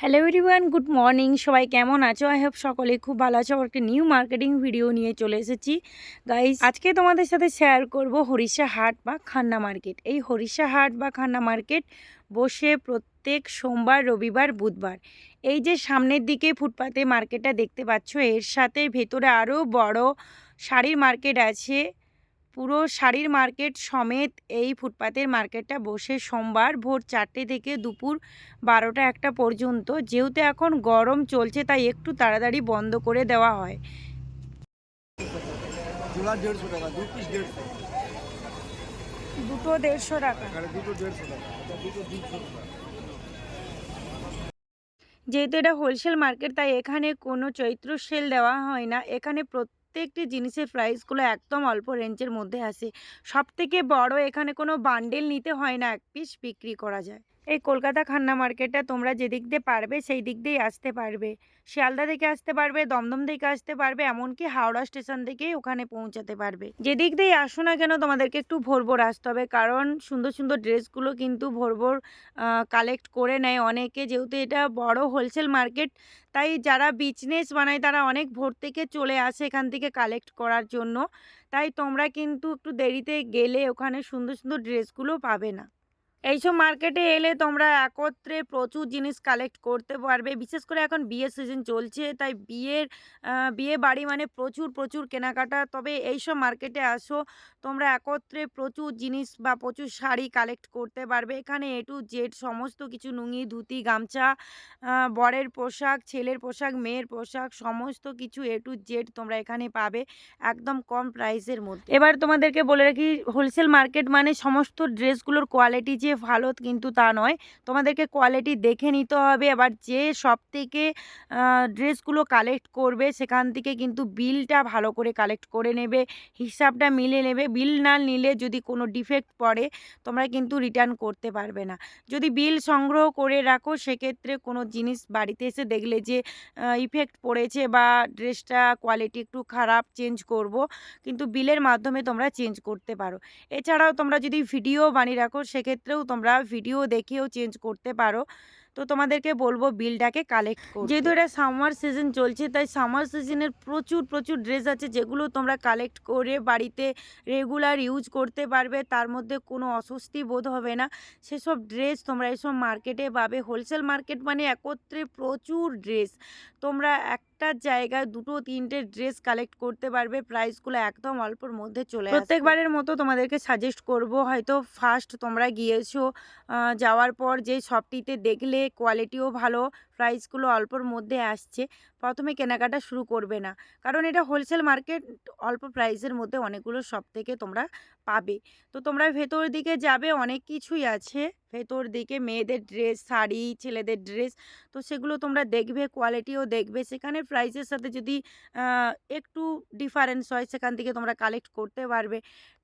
Hello everyone good morning সবাই কেমন আছো? আই হোপ সকলে খুব ভালো আছো। একটা নিউ মার্কেটিং ভিডিও নিয়ে চলে এসেছি। গাইজ আজকে তোমাদের সাথে শেয়ার করব হরিষা হাট বা খান্না মার্কেট এই হরিষা হাট বা খান্না মার্কেট বসে প্রত্যেক সোমবার, রবিবার, বুধবার। এই যে সামনের দিকে ফুটপাতে মার্কেটটা দেখতে পাচ্ছ, এর সাথে ভেতরে আরও বড় শাড়ির মার্কেট আছে। পুরো শাড়ির মার্কেট সমেত এই ফুটপাতের মার্কেটটা বসে সোমবার ভোর চারটে থেকে দুপুর বারোটা একটা পর্যন্ত। যেহেতু এখন গরম চলছে তাই একটু তাড়াতাড়ি বন্ধ করে দেওয়া হয়। দুটো দেড়শো টাকা। যেহেতু এটা হোলসেল মার্কেট তাই এখানে কোনো চৈত্র সেল দেওয়া হয় না। এখানে প্রত্যেকটি জিনিসের প্রাইসগুলো একদম অল্প রেঞ্জের মধ্যে আসে। সব থেকে বড় এখানে কোনো বান্ডেল নিতে হয় না, এক পিস বিক্রি করা যায়। এই কলকাতা খান্না মার্কেটটা তোমরা যেদিক দিয়ে পারবে, সেই দিক দিয়েই আসতে পারবে। শিয়ালদা থেকে আসতে পারবে, দমদম থেকে আসতে পারবে, এমনকি হাওড়া স্টেশন থেকেই ওখানে পৌঁছাতে পারবে। যেদিক দিয়ে আসো না কেন, তোমাদেরকে একটু ভোর ভোর আসতে হবে, কারণ সুন্দর সুন্দর ড্রেসগুলো কিন্তু ভোর ভোর কালেক্ট করে নেয় অনেকে। যেহেতু এটা বড় হোলসেল মার্কেট তাই যারা বিজনেস বানায়, তারা অনেক ভোর থেকে চলে আসে এখান থেকে কালেক্ট করার জন্য। তাই তোমরা কিন্তু একটু দেরিতে গেলে ওখানে সুন্দর সুন্দর ড্রেসগুলো পাবে না। এইসব মার্কেটে এলে তোমরা একত্রে প্রচুর জিনিস কালেক্ট করতে পারবে। বিশেষ করে এখন বিয়ের সিজন চলছে, তাই বিয়ের বিয়ে বাড়ি মানে প্রচুর প্রচুর কেনাকাটা। তবে এইসব মার্কেটে আসো তোমরা একত্রে প্রচুর জিনিস বা প্রচুর শাড়ি কালেক্ট করতে পারবে। এখানে এ টু জেড সমস্ত কিছু নুঙ্গি ধুতি, গামছা বরের পোশাক, ছেলের পোশাক, মেয়ের পোশাক, সমস্ত কিছু এ টু জেড তোমরা এখানে পাবে একদম কম প্রাইসের মধ্যে। এবার তোমাদেরকে বলে রাখি হোলসেল মার্কেট মানে সমস্ত ড্রেসগুলোর কোয়ালিটি যে ভালো কিন্তু তা নয়। তোমাদেরকে কোয়ালিটি দেখে নিতে হবে। এবার যে সব থেকে ড্রেসগুলো কালেক্ট করবে, সেখান থেকে কিন্তু বিলটা ভালো করে কালেক্ট করে নেবে, হিসাবটা মিলে নেবে। বিল না নিলে যদি কোনো ডিফেক্ট পড়ে, তোমরা কিন্তু রিটার্ন করতে পারবে না। যদি বিল সংগ্রহ করে রাখো, সেক্ষেত্রে কোনো জিনিস বাড়িতে এসে দেখলে যে ইফেক্ট পড়েছে বা ড্রেসটা কোয়ালিটি একটু খারাপ চেঞ্জ করব, কিন্তু বিলের মাধ্যমে তোমরা চেঞ্জ করতে পারো। এছাড়াও তোমরা যদি ভিডিও বানিয়ে রাখো, সেক্ষেত্রেও তোমরা ভিডিও দেখেও চেঞ্জ করতে পারো। তো তোমাদেরকে বলব বিলটাকে কালেক্ট যেহেতু এটা সামার সিজন চলছে, তাই সামার সিজনের প্রচুর প্রচুর ড্রেস আছে, যেগুলো তোমরা কালেক্ট করে বাড়িতে রেগুলার ইউজ করতে পারবে, তার মধ্যে কোনো অস্বস্তি বোধ হবে না। সেসব ড্রেস তোমরা এসব মার্কেটে পাবে। হোলসেল মার্কেট মানে একত্রে প্রচুর ড্রেস তোমরা একটা জায়গায় দুটো, তিনটে ড্রেস কালেক্ট করতে পারবে। প্রাইসগুলো একদম অল্পর মধ্যে চলে প্রত্যেকবারের মতো তোমাদেরকে সাজেস্ট করব, হয়তো ফার্স্ট তোমরা গিয়েছো যাওয়ার পর যে শপটিতে দেখলে কোয়ালিটিও ভালো প্রাইসগুলো অল্পর মধ্যে আসছে, প্রথমে কেনাকাটা শুরু করবে না। কারণ এটা হোলসেল মার্কেট অল্প প্রাইসের মধ্যে অনেকগুলো শপ থেকে তোমরা পাবে। তো তোমরা ভেতর দিকে যাবে, অনেক কিছুই আছে। ভেতর দিকে মেয়েদের ড্রেস শাড়ি, ছেলেদের ড্রেস তো সেগুলো তোমরা দেখবে কোয়ালিটিও দেখবে। সেখানে প্রাইসের সাথে যদি একটু ডিফারেন্স হয়, সেখান থেকে তোমরা কালেক্ট করতে পারবে।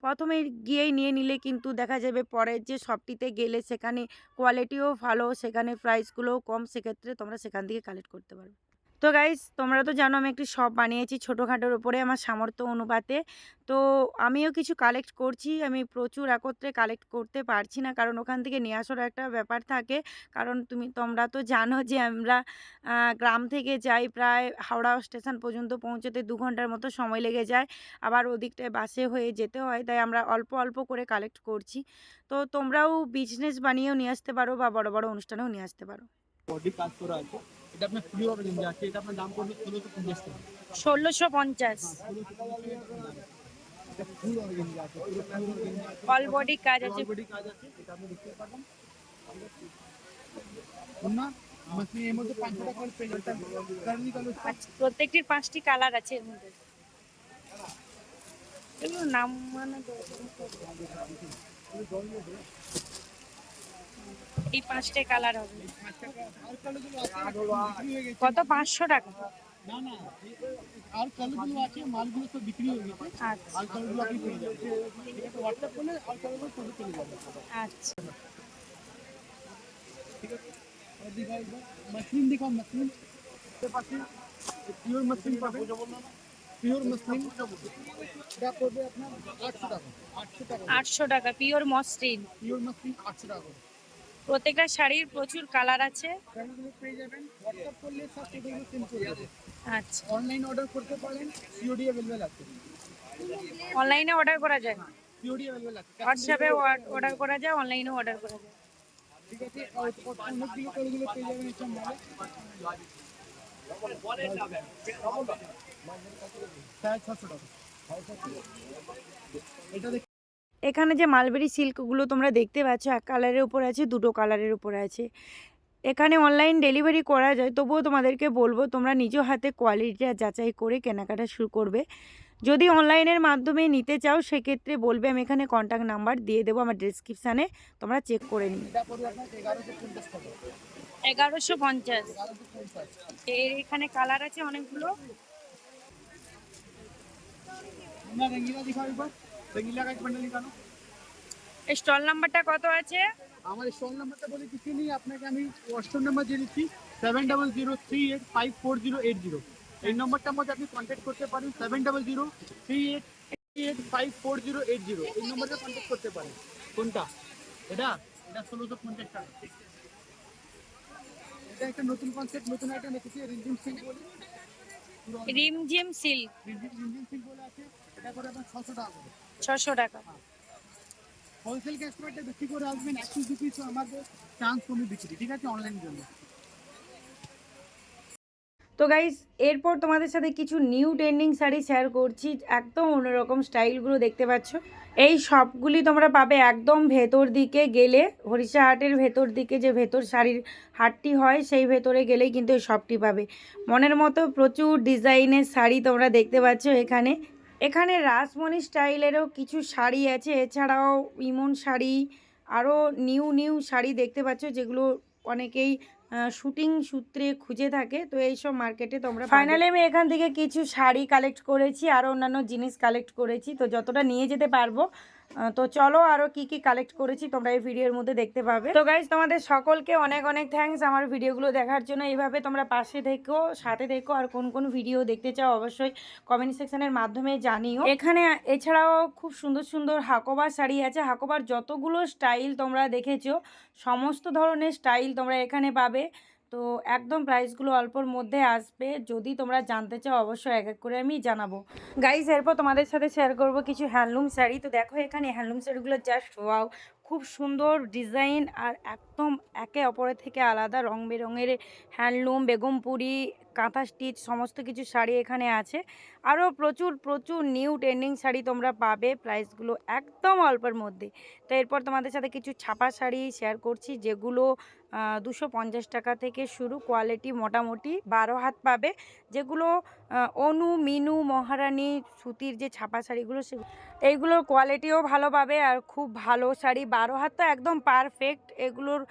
প্রথমে গিয়েই নিয়ে নিলে কিন্তু দেখা যাবে পরের যে শপটিতে গেলে সেখানে কোয়ালিটিও ভালো, সেখানে প্রাইসগুলোও কম, সেক্ষেত্রে তোমরা সেখান থেকে কালেক্ট করতে পারবে। তো গাইজ তোমরা তো জানো আমি একটি শপ বানিয়েছি ছোটোখাটোর উপরে আমার সামর্থ্য অনুপাতে। তো আমিও কিছু কালেক্ট করছি, আমি প্রচুর একত্রে কালেক্ট করতে পারছি না, কারণ ওখান থেকে নিয়ে আসার একটা ব্যাপার থাকে। কারণ তুমি, তোমরা তো জানো যে আমরা গ্রাম থেকে যাই প্রায় হাওড়া স্টেশন পর্যন্ত পৌঁছতে দু ঘণ্টার মতো সময় লেগে যায়। আবার ওদিকটায় বাসে হয়ে যেতে হয়, তাই আমরা অল্প অল্প করে কালেক্ট করছি। তো তোমরাও বিজনেস বানিয়েও নিয়ে আসতে পারো বা বড় বড় অনুষ্ঠানেও নিয়ে আসতে পারো। কাজ করা আছে। এটা আপনার ফ্রি হবে কিন্তু আছে এটা আপনার দাম পড়বে ষোলোশো পঞ্চাশ টাকা। ষোলোশো পঞ্চাশ। অল বডি কাজ আছে। বডি কাজ এটা আপনি দেখতে পাবেন না আচ্ছা প্রত্যেকটির পাঁচটি কালার আছে এর মধ্যে। নাম মানে এই কালার হবে। কত? পাঁচশো টাকা। আচ্ছা। আচ্ছা। আটশো টাকা। পিওর মসৃণ। পিওর মসৃণ আটশো টাকা প্রত্যেকটা শাড়ির প্রচুর কালার আছে। আচ্ছা। অনলাইন অর্ডার করতে অনলাইনে অর্ডার করা যায়। হোয়াটসঅ্যাপে অর্ডার করা যায়, অনলাইনেও অর্ডার করা যায়। ঠিক আছে এখানে যে মালবেরি সিল্কগুলো তোমরা দেখতে পাচ্ছ এক কালারের উপর আছে দুটো কালারের উপর আছে। এখানে অনলাইন ডেলিভারি করা যায় তবুও তোমাদেরকে বলব তোমরা নিজ হাতে কোয়ালিটিটা যাচাই করে কেনাকাটা শুরু করবে। যদি অনলাইনের মাধ্যমে নিতে চাও সেক্ষেত্রে বলবে আমি এখানে কন্ট্যাক্ট নাম্বার দিয়ে দেবো আমার ডিসক্রিপশানে তোমরা চেক করে এটা এগারোশো পঞ্চাশ। এখানে কালার আছে অনেকগুলো। স্টল নাম্বারটা কত আছে? আমার স্টল নাম্বারটা বলে কিছু নেই আপনাকে আমি হোয়াটসঅ্যাপ নাম্বার দিয়ে দিচ্ছি seven double zero three eight five four zero eight zero এই নম্বরটার মধ্যে আপনি কন্ট্যাক্ট করতে পারেন seven double zero three eight eight five four zero eight zero এই নম্বরটা কন্ট্যাক্ট করতে পারেন। কোনটা? এটা? এটা ষোলোশো পঞ্চাশ টাকা। এটা একটা নতুন কনসেপ্ট নতুন আইটেম এসেছে রিমঝিম সিং বলে। রিমঝিম সিল্ক। ছশো টাকা। হোলসেল কাস্টমারটা বেশি করে আসবেন একশো দু পিস আমাদের চান্স কমে বিক্রি, ঠিক আছে? অনলাইন জন্য। তো গাইস এরপর তোমাদের সাথে কিছু নিউ ট্রেন্ডিং শাড়ি শেয়ার করছি। একদম অন্যরকম স্টাইলগুলো দেখতে পাচ্ছ। এই সবগুলি তোমরা পাবে একদম ভেতর দিকে গেলে, হরিষা হাটের ভেতর দিকে যে ভেতর শাড়ির হাটটি হয়, সেই ভেতরে গেলেই কিন্তু এই সবটি পাবে। মনের মতো প্রচুর ডিজাইনের শাড়ি তোমরা দেখতে পাচ্ছ এখানে। এখানে রাসমণি স্টাইলেরও কিছু শাড়ি আছে, এছাড়াও ইমন শাড়ি, আরও নিউ নিউ শাড়ি দেখতে পাচ্ছ, যেগুলো অনেকেই শুটিং সূত্রে খুঁজে থাকে। তো এইসব মার্কেটে তোমরা ফাইনালি আমি এখান থেকে কিছু শাড়ি কালেক্ট করেছি, আর অন্যান্য জিনিস কালেক্ট করেছি। তো যতটা নিয়ে যেতে পারব তো চলো আরও কি কি কালেক্ট করেছি, তোমরা এই ভিডিওর মধ্যে দেখতে পাবে। তো গাইজ তোমাদের সকলকে অনেক অনেক থ্যাঙ্কস আমার ভিডিওগুলো দেখার জন্য। এইভাবে তোমরা পাশে থেকো, সাথে থেকো, আর কোন কোন ভিডিও দেখতে চাও অবশ্যই কমেন্ট সেকশনের মাধ্যমে জানিও। এখানে এছাড়াও খুব সুন্দর সুন্দর হাকোবার শাড়ি আছে। হাকোবার যতগুলো স্টাইল তোমরা দেখেছ, সমস্ত ধরনের স্টাইল তোমরা এখানে পাবে। তো একদম প্রাইসগুলো অল্পর মধ্যে আসবে। যদি তোমরা জানতে চাও, অবশ্যই এক এক করে আমি জানাব। গাইজ এরপর তোমাদের সাথে শেয়ার করব কিছু হ্যান্ডলুম শাড়ি। তো দেখো এখানে হ্যান্ডলুম শাড়িগুলো জাস্ট ওয়াও খুব সুন্দর ডিজাইন আর একদম একে অপরের থেকে আলাদা। রং বেরঙের হ্যান্ডলুম বেগমপুরি কাঁথা স্টিচ, সমস্ত কিছু শাড়ি এখানে আছে। আরও প্রচুর প্রচুর নিউ ট্রেন্ডিং শাড়ি তোমরা পাবে প্রাইসগুলো একদম অল্পের মধ্যে। তো এরপর তোমাদের সাথে কিছু ছাপা শাড়ি শেয়ার করছি যেগুলো দুশো টাকা থেকে শুরু কোয়ালিটি মোটামুটি বারো হাত পাবে। যেগুলো অনু, মিনু, মহারানী সুতির যে ছাপা শাড়িগুলো সে এইগুলোর কোয়ালিটিও ভালো পাবে আর খুব ভালো শাড়ি বারো হাত তো একদম পারফেক্ট এগুলোর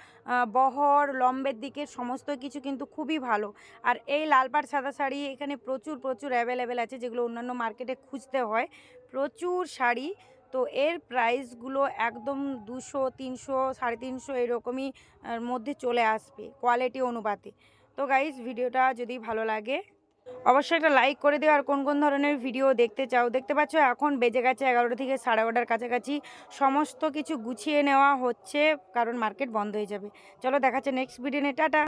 বহর, লম্বের দিকে সমস্ত কিছু কিন্তু খুবই ভালো। আর এই লাল পাড় সাদা শাড়ি এখানে প্রচুর প্রচুর অ্যাভেলেবেল আছে, যেগুলো অন্যান্য মার্কেটে খুঁজতে হয়। প্রচুর শাড়ি, তো এর প্রাইসগুলো একদম দুশো, তিনশো, সাড়ে তিনশো এরকমই মধ্যে চলে আসবে কোয়ালিটি অনুপাতে। তো গাইজ ভিডিওটা যদি ভালো লাগে অবশ্যই একটা লাইক করে দিও। আর কোন কোন ধরনের ভিডিও দেখতে চাও, দেখতে পাচ্ছ এখন বেজে গেছে এগারোটা থেকে সাড়ে এগারোটার কাছাকাছি। সমস্ত কিছু গুছিয়ে নেওয়া হচ্ছে, কারণ মার্কেট বন্ধ হয়ে যাবে। চলো দেখাচ্ছে নেক্সট ভিডিও নিয়ে